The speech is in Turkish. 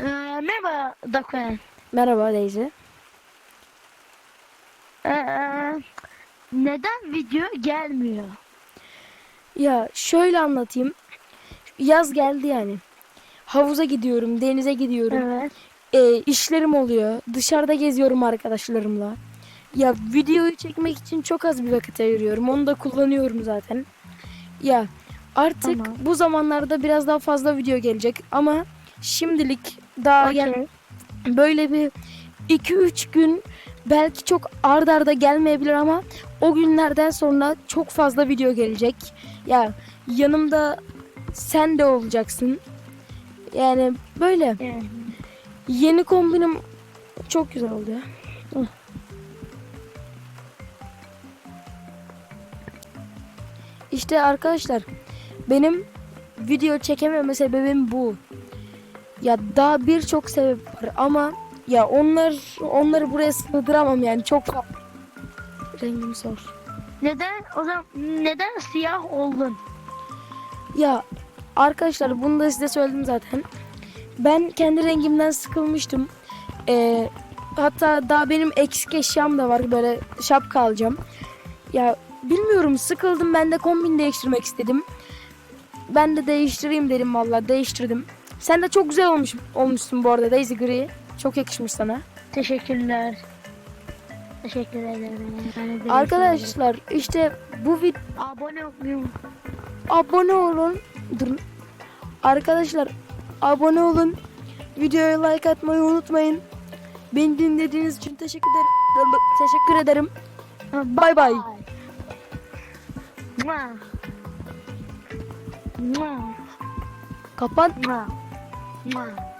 Ee, merhaba Dokun. Merhaba Daisy. Ee, neden video gelmiyor? Ya şöyle anlatayım. Yaz geldi yani. Havuza gidiyorum, denize gidiyorum. Evet. Ee, işlerim oluyor. Dışarıda geziyorum arkadaşlarımla. Ya videoyu çekmek için çok az bir vakit ayırıyorum. Onu da kullanıyorum zaten. Ya artık Tamam. bu zamanlarda biraz daha fazla video gelecek ama şimdilik daha gel Okey. böyle bir 2-3 gün belki çok ard arda gelmeyebilir ama o günlerden sonra çok fazla video gelecek. Ya yanımda sen de olacaksın. Yani böyle Yani, yeni kombinim çok güzel oldu ya. İşte arkadaşlar benim video çekememe sebebim bu. Ya daha birçok sebep var ama ya onlar onları buraya sığdıramam yani çok. Rengimi sor. neden o zaman neden siyah oldun? Ya arkadaşlar bunu da size söyledim zaten. Ben kendi rengimden sıkılmıştım. Ee, hatta daha benim eksik eşyam da var böyle şapka alacağım. Ya bilmiyorum sıkıldım ben de kombin değiştirmek istedim. Ben de değiştireyim dedim vallahi değiştirdim. Sen de çok güzel olmuş olmuşsun bu arada Daisy Gray. Çok yakışmış sana. Teşekkürler. Teşekkür ederim. De- Arkadaşlar işte bu vid abone olmayı abone olun. Durun. Arkadaşlar abone olun. Videoya like atmayı unutmayın. Beni dinlediğiniz için teşekkür ederim. Teşekkür ederim. Bay bay. Mua. 木